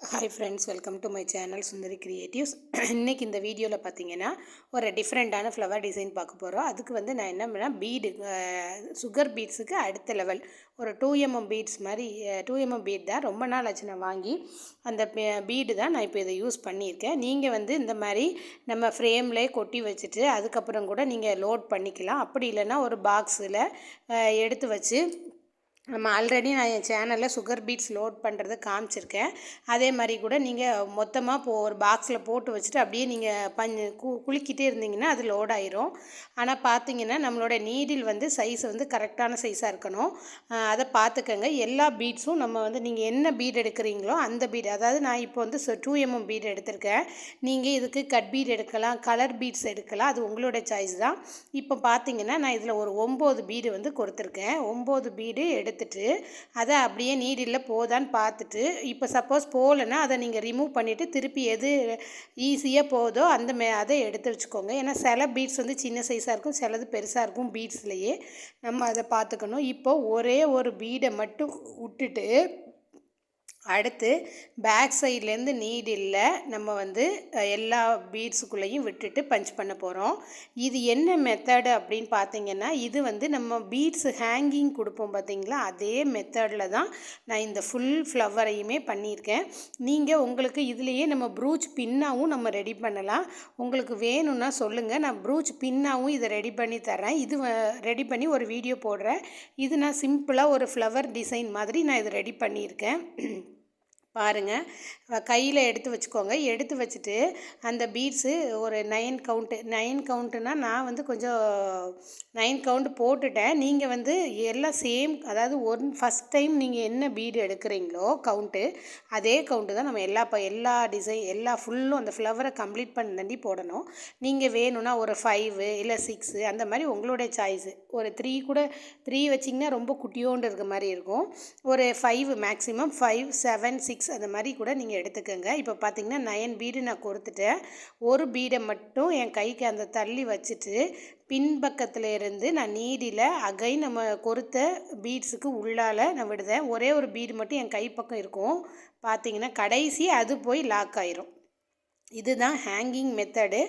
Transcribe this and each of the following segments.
Hi friends welcome to my channel Sundari creatives இன்றைக்கி இந்த வீடியோவில் பார்த்தீங்கன்னா ஒரு டிஃப்ரெண்ட்டான ஃப்ளவர் டிசைன் பார்க்க போகிறோம் அதுக்கு வந்து நான் என்ன பண்ணேன் பீடு சுகர் பீட்ஸுக்கு அடுத்த லெவல் ஒரு டூ எம்எம் பீட்ஸ் மாதிரி டூ எம்எம் பீட் தான் ரொம்ப நாள் ஆச்சு நான் வாங்கி அந்த பீடு தான் நான் இப்போ இதை யூஸ் பண்ணியிருக்கேன். நீங்கள் வந்து இந்த மாதிரி நம்ம ஃப்ரேம்லேயே கொட்டி வச்சுட்டு அதுக்கப்புறம் கூட நீங்கள் லோட் பண்ணிக்கலாம். அப்படி இல்லைன்னா ஒரு பாக்ஸில் எடுத்து வச்சு நம்ம ஆல்ரெடி நான் என் சேனலில் சுகர் பீட்ஸ் லோட் பண்ணுறத காமிச்சிருக்கேன். அதே மாதிரி கூட நீங்கள் மொத்தமாக போ ஒரு பாக்ஸில் போட்டு வச்சுட்டு அப்படியே நீங்கள் பஞ்சு கு குளிக்கிட்டே இருந்தீங்கன்னா அது லோட் ஆயிரும். ஆனால் பார்த்தீங்கன்னா நம்மளோட நீடில் வந்து சைஸ் வந்து கரெக்டான சைஸாக இருக்கணும். அதை பார்த்துக்கங்க எல்லா பீட்ஸும் நம்ம வந்து நீங்கள் என்ன பீட் எடுக்கிறீங்களோ அந்த பீட் அதாவது நான் இப்போ வந்து டூ எம்எம் பீட் எடுத்திருக்கேன். நீங்கள் இதுக்கு கட் பீட் எடுக்கலாம் கலர் பீட்ஸ் எடுக்கலாம் அது உங்களோட சாய்ஸ் தான். இப்போ பார்த்தீங்கன்னா நான் இதில் ஒரு ஒம்பது பீடு வந்து கொடுத்துருக்கேன். ஒம்பது பீடு எடுத்து எடுத்துட்டு அதை அப்படியே நீடில் போதான்னு பார்த்துட்டு இப்போ சப்போஸ் போகலன்னா அதை நீங்கள் ரிமூவ் பண்ணிவிட்டு திருப்பி எது ஈஸியாக போதோ அந்த மே அதை எடுத்து வச்சுக்கோங்க. ஏன்னா சில பீட்ஸ் வந்து சின்ன சைஸாக இருக்கும் சிலது பெருசாக இருக்கும் பீட்ஸ்லேயே நம்ம அதை பார்த்துக்கணும். இப்போ ஒரே ஒரு பீடை மட்டும் விட்டுட்டு அடுத்து பேக் சைட்லேருந்து நீடில் நம்ம வந்து எல்லா பீட்ஸுக்குள்ளேயும் விட்டுட்டு பஞ்ச் பண்ண போகிறோம் இது என்ன மெத்தடு அப்படின்னு பார்த்தீங்கன்னா இது வந்து நம்ம பீட்ஸ் ஹேங்கிங் கொடுப்போம் பார்த்தீங்களா அதே மெத்தடில் தான் நான் இந்த ஃபுல் ஃப்ளவரையுமே பண்ணியிருக்கேன். நீங்கள் உங்களுக்கு இதுலேயே நம்ம ப்ரூச் பின்னாவும் நம்ம ரெடி பண்ணலாம். உங்களுக்கு வேணும்னா சொல்லுங்கள் நான் ப்ரூச் பின்னாவும் இதை ரெடி பண்ணி தரேன் இது ரெடி பண்ணி ஒரு வீடியோ போடுறேன். இது நான் சிம்பிளாக ஒரு ஃப்ளவர் டிசைன் மாதிரி நான் இதை ரெடி பண்ணியிருக்கேன். பாருங்கள் கையில் எடுத்து வச்சுக்கோங்க. எடுத்து வச்சுட்டு அந்த பீட்ஸு ஒரு நைன் கவுண்ட்டு நைன் கவுண்ட்டுனா நான் வந்து கொஞ்சம் நைன் கவுண்ட் போட்டுட்டேன். நீங்கள் வந்து எல்லாம் சேம் அதாவது ஒன் ஃபஸ்ட் டைம் நீங்கள் என்ன பீடு எடுக்கிறீங்களோ கவுண்ட்டு அதே கவுண்ட்டு தான் நம்ம எல்லா இப்போ எல்லா டிசைன் எல்லா ஃபுல்லும் அந்த ஃப்ளவரை கம்ப்ளீட் பண்ணி போடணும். நீங்கள் வேணும்னா ஒரு ஃபைவு இல்லை சிக்ஸு அந்த மாதிரி உங்களுடைய சாய்ஸு ஒரு த்ரீ கூட த்ரீ வச்சிங்கன்னா ரொம்ப குட்டியோண்டு இருக்க மாதிரி இருக்கும். ஒரு five maximum five seven six six அந்த மாதிரி கூட நீங்கள் எடுத்துக்கோங்க. இப்போ பார்த்தீங்கன்னா நயன் பீடு நான் கொடுத்துட்டேன். ஒரு பீடை மட்டும் என் கைக்கு அந்த தள்ளி வச்சுட்டு பின்பக்கத்தில் இருந்து நான் நீடியில் அகை நம்ம கொடுத்த பீட்ஸுக்கு உள்ளால் நான் விடுதேன். ஒரே ஒரு பீடு மட்டும் என் கைப்பக்கம் இருக்கும். பார்த்தீங்கன்னா கடைசி அது போய் லாக் ஆயிரும். இதுதான் ஹேங்கிங் மெத்தடு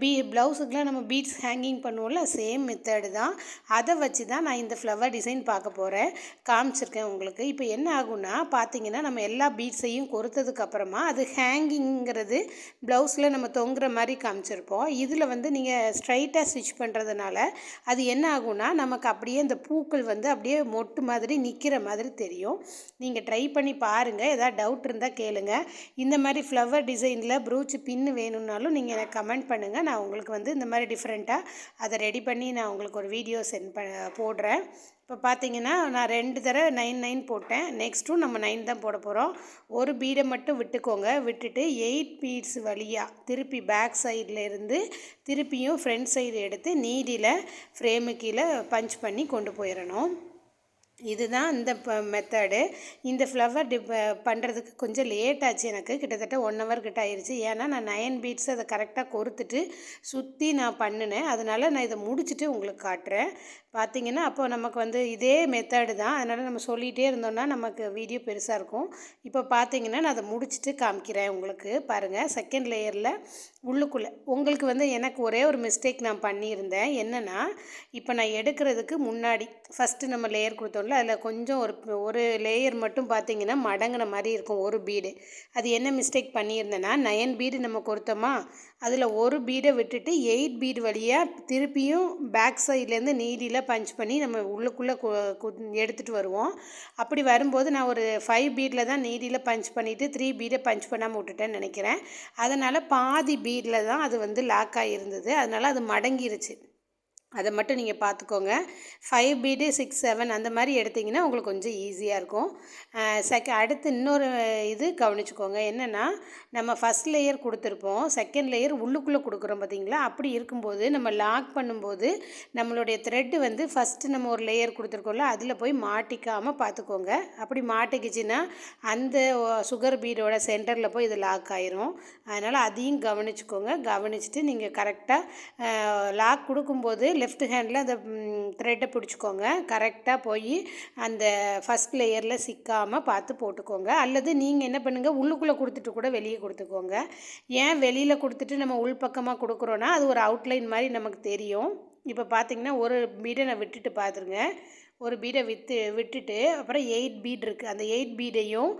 பீ ப்ளவுஸுக்கெலாம் நம்ம பீட்ஸ் ஹேங்கிங் பண்ணுவோம்ல சேம் மெத்தடு தான். அதை வச்சு தான் நான் இந்த ஃப்ளவர் டிசைன் பார்க்க போகிறேன் காமிச்சிருக்கேன் உங்களுக்கு. இப்போ என்ன ஆகும்னா பார்த்தீங்கன்னா நம்ம எல்லா பீட்ஸையும் கொடுத்ததுக்கப்புறமா அது ஹேங்கிங்கிறது ப்ளவுஸில் நம்ம தொங்குற மாதிரி காமிச்சிருப்போம். இதில் வந்து நீங்கள் ஸ்ட்ரைட்டாக ஸ்டிச் பண்ணுறதுனால அது என்ன ஆகும்னா நமக்கு அப்படியே இந்த பூக்கள் வந்து அப்படியே மொட்டு மாதிரி நிற்கிற மாதிரி தெரியும். நீங்கள் ட்ரை பண்ணி பாருங்கள் எதாவது டவுட் இருந்தால் கேளுங்கள் இந்த மாதிரி ஃப்ளவர் டிசைனில் ப்ரூ ப்ளவுச்சு பின்னு வேணும்னாலும் நீங்கள் எனக்கு கமெண்ட் பண்ணுங்கள் நான் உங்களுக்கு வந்து இந்த மாதிரி டிஃப்ரெண்ட்டாக அதை ரெடி பண்ணி நான் உங்களுக்கு ஒரு வீடியோ சென்ட் ப போடுறேன். இப்போ பார்த்தீங்கன்னா நான் ரெண்டு தடவை நைன் நைன் போட்டேன். நெக்ஸ்ட்டும் நம்ம நைன் தான் போட போகிறோம் ஒரு பீடை மட்டும் விட்டுக்கோங்க. விட்டுட்டு எயிட் பீட்ஸ் வழியாக திருப்பி பேக் சைடில் இருந்து திருப்பியும் ஃப்ரண்ட் சைடு எடுத்து நீடியில் ஃப்ரேமு கீழே பஞ்ச் பண்ணி கொண்டு போயிடணும். இதுதான் இந்த மெத்தடு இந்த ஃப்ளவர் டிப் பண்ணுறதுக்கு கொஞ்சம் லேட் ஆச்சு எனக்கு. கிட்டத்தட்ட ஒன் ஹவர் கிட்ட ஆயிடுச்சு ஏன்னா நான் நயன் பீட்ஸ் அதை கரெக்டாக கொடுத்துட்டு சுற்றி நான் பண்ணினேன். அதனால் நான் இதை முடிச்சுட்டு உங்களுக்கு காட்டுறேன். பார்த்திங்கன்னா அப்போ நமக்கு வந்து இதே மெத்தடு தான். அதனால் நம்ம சொல்லிகிட்டே இருந்தோம்னா நமக்கு வீடியோ பெருசாக இருக்கும். இப்போ பார்த்தீங்கன்னா நான் அதை முடிச்சுட்டு காமிக்கிறேன் உங்களுக்கு. பாருங்கள் செகண்ட் லேயரில் உள்ளுக்குள்ளே. உங்களுக்கு வந்து எனக்கு ஒரே ஒரு மிஸ்டேக் நான் பண்ணியிருந்தேன். என்னென்னா இப்போ நான் எடுக்கிறதுக்கு முன்னாடி ஃபஸ்ட்டு நம்ம லேயர் கொடுத்தோம்ல அதில் கொஞ்சம் ஒரு ஒரு லேயர் மட்டும் பார்த்தீங்கன்னா மடங்கின மாதிரி இருக்கும் ஒரு பீடு அது என்ன மிஸ்டேக் பண்ணியிருந்தேன்னா நயன் பீடு நம்ம கொடுத்தோமா அதில் ஒரு பீடை விட்டுட்டு எயிட் பீட் வழியாக திருப்பியும் பேக் சைட்லேருந்து நீடியில் பஞ்ச் பண்ணி நம்ம உள்ளுக்குள்ளே எடுத்துகிட்டு வருவோம். அப்படி வரும்போது நான் ஒரு ஃபைவ் பீடில் தான் நீடியில் பஞ்ச் பண்ணிவிட்டு த்ரீ பீடை பஞ்ச் பண்ணாமல் விட்டுட்டேன்னு நினைக்கிறேன். அதனால் பாதி பீடில் தான் அது வந்து லாக் ஆகியிருந்தது அதனால் அது மடங்கிருச்சு. அதை மட்டும் நீங்கள் பார்த்துக்கோங்க. ஃபைவ் பீடு சிக்ஸ் செவன் அந்த மாதிரி எடுத்திங்கன்னா உங்களுக்கு கொஞ்சம் ஈஸியாக இருக்கும். செக அடுத்து இன்னொரு இது கவனிச்சுக்கோங்க. என்னென்னா நம்ம ஃபஸ்ட் லேயர் கொடுத்துருப்போம். செகண்ட் லேயர் உள்ளுக்குள்ளே கொடுக்குறோம் பார்த்தீங்களா? அப்படி இருக்கும்போது நம்ம லாக் பண்ணும்போது நம்மளுடைய த்ரெட்டு வந்து ஃபஸ்ட்டு நம்ம ஒரு லேயர் கொடுத்துருக்கோம்ல அதில் போய் மாட்டிக்காமல் பார்த்துக்கோங்க. அப்படி மாட்டிக்கிச்சின்னா அந்த சுகர் பீடோட சென்டரில் போய் இது லாக் ஆயிரும். அதனால் அதையும் கவனிச்சுக்கோங்க. கவனிச்சுட்டு நீங்கள் கரெக்டாக லாக் கொடுக்கும்போது லெஃப்ட் ஹேண்டில் அந்த த்ரெட்டை பிடிச்சிக்கோங்க. கரெக்டாக போய் அந்த ஃபஸ்ட் லேயரில் சிக்காமல் பார்த்து போட்டுக்கோங்க. அல்லது நீங்கள் என்ன பண்ணுங்கள் உள்ளுக்குள்ளே கொடுத்துட்டு கூட வெளியே கொடுத்துக்கோங்க. ஏன் வெளியில் கொடுத்துட்டு நம்ம உள்பக்கமாக கொடுக்குறோன்னா அது ஒரு அவுட்லைன் மாதிரி நமக்கு தெரியும். இப்போ பார்த்திங்கன்னா ஒரு பீடை நான் விட்டுட்டு பார்த்துருங்க ஒரு பீடை விற்று விட்டுட்டு அப்புறம் எயிட் பீட் இருக்குது அந்த எயிட் பீடையும்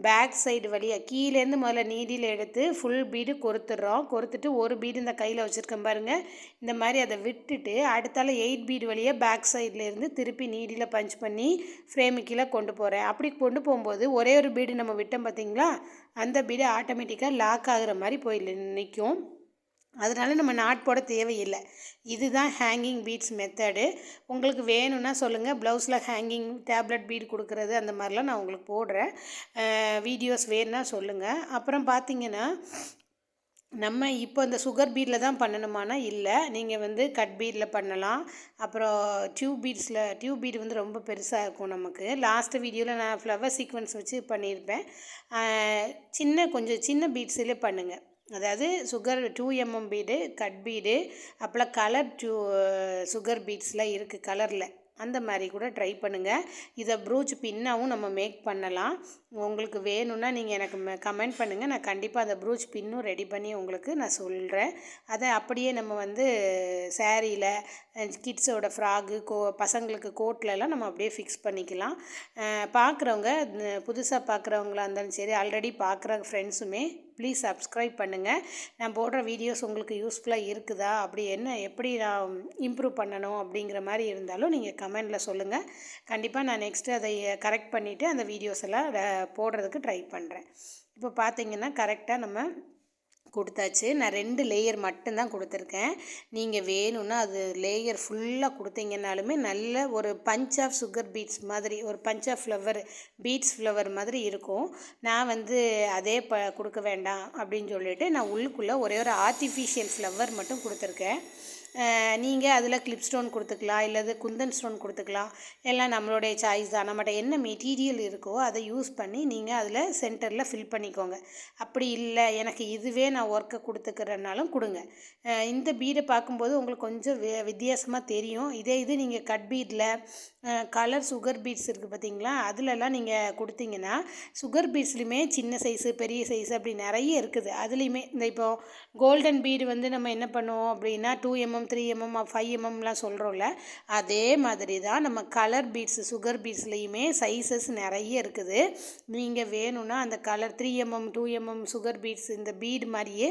பேக் சைடு வழியாக கீழேருந்து முதல்ல நீடியில் எடுத்து ஃபுல் பீடு கொறுத்துடுறோம். கொறுத்துட்டு ஒரு பீடு இந்த கையில் வச்சுருக்கேன் பாருங்கள் இந்த மாதிரி அதை விட்டுட்டு அடுத்தால எயிட் பீடு வழியாக பேக் சைட்லேருந்து திருப்பி நீடியில் பஞ்ச் பண்ணி ஃப்ரேமு கீழே கொண்டு போகிறேன் அப்படி கொண்டு போகும்போது ஒரே ஒரு பீடு நம்ம விட்டோம் பார்த்தீங்களா அந்த பீடு ஆட்டோமேட்டிக்காக லாக் ஆகுற மாதிரி போய் நிற்கும் அதனால் நம்ம நாட் போட தேவையில்லை. இதுதான் ஹேங்கிங் பீட்ஸ் மெத்தடு உங்களுக்கு வேணும்னா சொல்லுங்கள் ப்ளவுஸில் ஹேங்கிங் டேப்லெட் பீட் கொடுக்குறது அந்த மாதிரிலாம் நான் உங்களுக்கு போடுறேன். வீடியோஸ் வேணும்னா சொல்லுங்கள் அப்புறம் பார்த்தீங்கன்னா நம்ம இப்போ இந்த சுகர் பீடில் தான் பண்ணணுமானா இல்லை. நீங்கள் வந்து கட் பீடில் பண்ணலாம். அப்புறம் டியூப் பீட்ஸில் டியூப் பீட் வந்து ரொம்ப பெருசாக இருக்கும் நமக்கு. லாஸ்ட்டு வீடியோவில் நான் ஃப்ளவர் சீக்வன்ஸ் வச்சு பண்ணியிருப்பேன். சின்ன கொஞ்சம் சின்ன பீட்ஸில் பண்ணுங்கள் அதாவது sugar two mm bead cut bead அப்புறம் கலர் டூ சுகர் பீட்ஸ்லாம் இருக்குது கலரில் அந்த மாதிரி கூட ட்ரை பண்ணுங்கள் இதை ப்ரூச் பின்னாவும் நம்ம மேக் பண்ணலாம். உங்களுக்கு வேணும்னா நீங்கள் எனக்கு கமெண்ட் பண்ணுங்கள் நான் கண்டிப்பாக அந்த ப்ரூச் பின்னும் ரெடி பண்ணி உங்களுக்கு நான் சொல்கிறேன் அதை அப்படியே நம்ம வந்து சேரீயில் கிட்ஸோட ஃப்ராகு கோ பசங்களுக்கு கோட்லலாம் நம்ம அப்படியே ஃபிக்ஸ் பண்ணிக்கலாம். பார்க்குறவங்க புதுசாக பார்க்குறவங்களா இருந்தாலும் சரி ஆல்ரெடி பார்க்குற ஃப்ரெண்ட்ஸுமே ப்ளீஸ் சப்ஸ்கிரைப் பண்ணுங்கள் நான் போடுற வீடியோஸ் உங்களுக்கு யூஸ்ஃபுல்லாக இருக்குதா? அப்படி என்ன எப்படி நான் இம்ப்ரூவ் பண்ணணும் அப்படிங்கிற மாதிரி இருந்தாலும் நீங்கள் கமெண்டில் சொல்லுங்கள் கண்டிப்பாக நான் நெக்ஸ்ட்டு அதை கரெக்ட் பண்ணிவிட்டு அந்த வீடியோஸ் எல்லாம் போடுறதுக்கு ட்ரை பண்ணுறேன் இப்போ பார்த்தீங்கன்னா கரெக்டாக நம்ம கொடுத்தாச்சு. நான் ரெண்டு லேயர் மட்டும்தான் கொடுத்துருக்கேன். நீங்கள் வேணும்னா அது லேயர் ஃபுல்லாக கொடுத்தீங்கனாலுமே நல்ல ஒரு பஞ்ச் ஆஃப் சுகர் பீட்ஸ் மாதிரி ஒரு bunch of flower beads flower மாதிரி இருக்கும். நான் வந்து அதே ப கொடுக்க வேண்டாம் அப்படின்னு சொல்லிட்டு நான் உள்ளுக்குள்ளே ஒரே ஒரு ஆர்டிஃபிஷியல் ஃப்ளவர் மட்டும் கொடுத்துருக்கேன். நீங்கள் அதில் கிளிப் ஸ்டோன் கொடுத்துக்கலாம் இல்லது குந்தன் ஸ்டோன் கொடுத்துக்கலாம். எல்லாம் நம்மளுடைய சாய்ஸ் தான். நம்மகிட்ட என்ன மெட்டீரியல் இருக்கோ அதை யூஸ் பண்ணி நீங்கள் அதில் சென்டரில் ஃபில் பண்ணிக்கோங்க. அப்படி இல்லை எனக்கு இதுவே நான் ஒர்க்கை கொடுத்துக்கிறனாலும் கொடுங்க. இந்த பீடை பார்க்கும்போது உங்களுக்கு கொஞ்சம் வித்தியாசமாக தெரியும். இதே இது நீங்கள் கட் பீடில் கலர் சுகர் பீட்ஸ் இருக்குது பார்த்தீங்களா அதிலலாம் நீங்கள் கொடுத்தீங்கன்னா சுகர் பீட்ஸ்லையுமே சின்ன சைஸு பெரிய சைஸ் அப்படி நிறைய இருக்குது. அதுலேயுமே இந்த இப்போ கோல்டன் பீடு வந்து நம்ம என்ன பண்ணுவோம் அப்படின்னா two mm three mm five எம்எம்லாம் சொல்கிறோம்ல அதே மாதிரி தான் நம்ம கலர் பீட்ஸு சுகர் பீட்ஸ்லேயுமே சைஸஸ் நிறைய இருக்குது. நீங்கள் வேணும்னா அந்த colour three mm two mm sugar beads இந்த பீடு மாதிரியே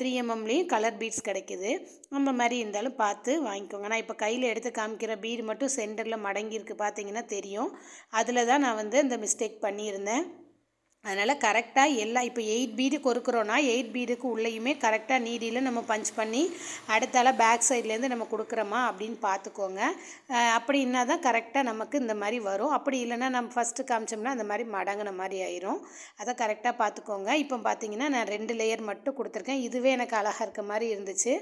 த்ரீ எம்எம்லேயும் கலர் பீட்ஸ் கிடைக்கிது. நம்ம மாதிரி இருந்தாலும் பார்த்து வாங்கிக்கோங்க. நான் இப்போ கையில் எடுத்து காமிக்கிற பீடு மட்டும் சென்டரில் மடங்கியிருக்கு பார்த்தீங்கன்னா தெரியும். அதில் தான் நான் வந்து இந்த மிஸ்டேக் பண்ணியிருந்தேன். அதனால் கரெக்டாக எல்லா இப்போ எயிட் பீடு கொடுக்குறோன்னா எயிட் பீடுக்கு உள்ளேயுமே கரெக்டாக நீடியில் நம்ம பஞ்ச் பண்ணி அடுத்தால பேக் சைட்லேருந்து நம்ம கொடுக்குறோமா அப்படின்னு பார்த்துக்கோங்க. அப்படின்னா தான் கரெக்டாக நமக்கு இந்த மாதிரி வரும். அப்படி இல்லைன்னா நம்ம ஃபஸ்ட்டு காமிச்சோம்னா அந்த மாதிரி மடங்கின மாதிரி ஆயிரும். அதை கரெக்டாக பார்த்துக்கோங்க. இப்போ பார்த்தீங்கன்னா நான் ரெண்டு லேயர் மட்டும் கொடுத்துருக்கேன். இதுவே எனக்கு அழகாக இருக்க மாதிரி இருந்துச்சு.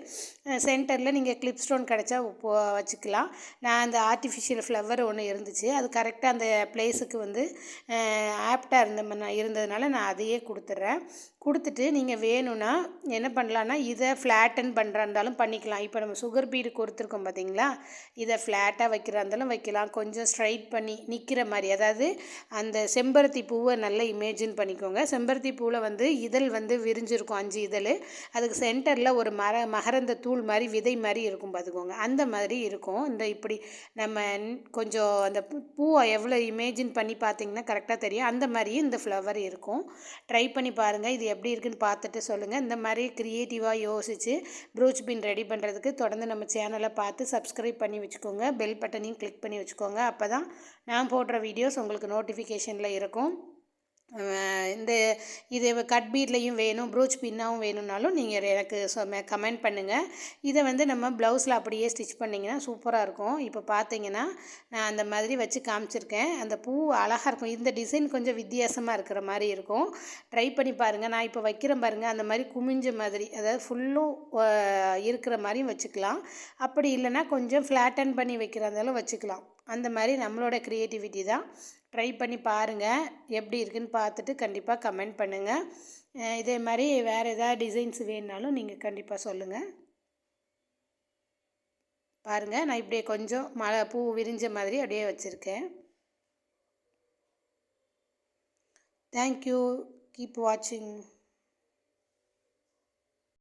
சென்டரில் நீங்கள் கிளிப் ஸ்டோன் கிடச்சா வச்சுக்கலாம். நான் அந்த ஆர்டிஃபிஷியல் ஃப்ளவர் ஒன்று இருந்துச்சு. அது கரெக்டாக அந்த பிளேஸுக்கு வந்து ஆப்டாக இருந்த இருந்த இருந்ததுனால நான் அதையே கொடுத்துட்றேன் கொடுத்துட்டு நீங்கள் வேணும்னா என்ன பண்ணலான்னா இதை ஃப்ளாட்டன் பண்ணுறா இருந்தாலும் பண்ணிக்கலாம். இப்போ நம்ம சுகர் பீடு கொடுத்துருக்கோம் பார்த்தீங்களா இதை ஃப்ளாட்டாக வைக்கிறா இருந்தாலும் வைக்கலாம். கொஞ்சம் ஸ்ட்ரைட் பண்ணி நிற்கிற மாதிரி அதாவது அந்த செம்பருத்தி பூவை நல்லா இமேஜின் பண்ணிக்கோங்க. செம்பருத்தி பூவில் வந்து இதழ் வந்து விரிஞ்சிருக்கும் அஞ்சு இதழ். அதுக்கு சென்டரில் ஒரு மர மகரந்த தூள் மாதிரி விதை மாதிரி இருக்கும் பார்த்துக்கோங்க அந்த மாதிரி இருக்கும். இந்த இப்படி நம்ம கொஞ்சம் அந்த பூவை எவ்வளோ இமேஜின் பண்ணி பார்த்தீங்கன்னா கரெக்டாக தெரியும். அந்த மாதிரியும் இந்த ஃப்ளவர் இருக்கும். ட்ரை பண்ணி பாருங்கள் இது எப்படி இருக்குன்னு பார்த்துட்டு சொல்லுங்கள் இந்த மாதிரி க்ரியேட்டிவாக யோசித்து ப்ரூச் பின் ரெடி பண்ணுறதுக்கு தொடர்ந்து நம்ம சேனலை பார்த்து சப்ஸ்கிரைப் பண்ணி வச்சுக்கோங்க. பெல் பட்டனையும் கிளிக் பண்ணி வச்சுக்கோங்க. அப்போ தான் நான் போடுற வீடியோஸ் உங்களுக்கு நோட்டிஃபிகேஷனில் இருக்கும். இந்த இது கட் பீட்லேயும் வேணும் ப்ரூச் பின்னாவும் வேணும்னாலும் நீங்கள் எனக்கு சொ கமெண்ட் பண்ணுங்கள் இதை வந்து நம்ம ப்ளவுஸில் அப்படியே ஸ்டிச் பண்ணிங்கன்னா சூப்பராக இருக்கும். இப்போ பார்த்தீங்கன்னா நான் அந்த மாதிரி வச்சு காமிச்சிருக்கேன். அந்த பூ அழகாக இருக்கும். இந்த டிசைன் கொஞ்சம் வித்தியாசமாக இருக்கிற மாதிரி இருக்கும். ட்ரை பண்ணி பாருங்கள் நான் இப்போ வைக்கிறேன் பாருங்கள் அந்த மாதிரி குமிஞ்ச மாதிரி அதாவது ஃபுல்லும் இருக்கிற மாதிரியும் வச்சுக்கலாம். அப்படி இல்லைன்னா கொஞ்சம் ஃப்ளாட்டன் பண்ணி வைக்கிறதாலும் வச்சுக்கலாம். அந்த மாதிரி நம்மளோட க்ரியேட்டிவிட்டி தான். ட்ரை பண்ணி பாருங்கள் எப்படி இருக்குன்னு பார்த்துட்டு கண்டிப்பாக கமெண்ட் பண்ணுங்கள் இதே மாதிரி வேறு எதாவது டிசைன்ஸ் வேணுனாலும் நீங்கள் கண்டிப்பாக சொல்லுங்கள் பாருங்கள் நான் இப்படியே கொஞ்சம் மழை பூ விரிஞ்ச மாதிரி அப்படியே வச்சுருக்கேன். தேங்க்யூ கீப் வாட்சிங்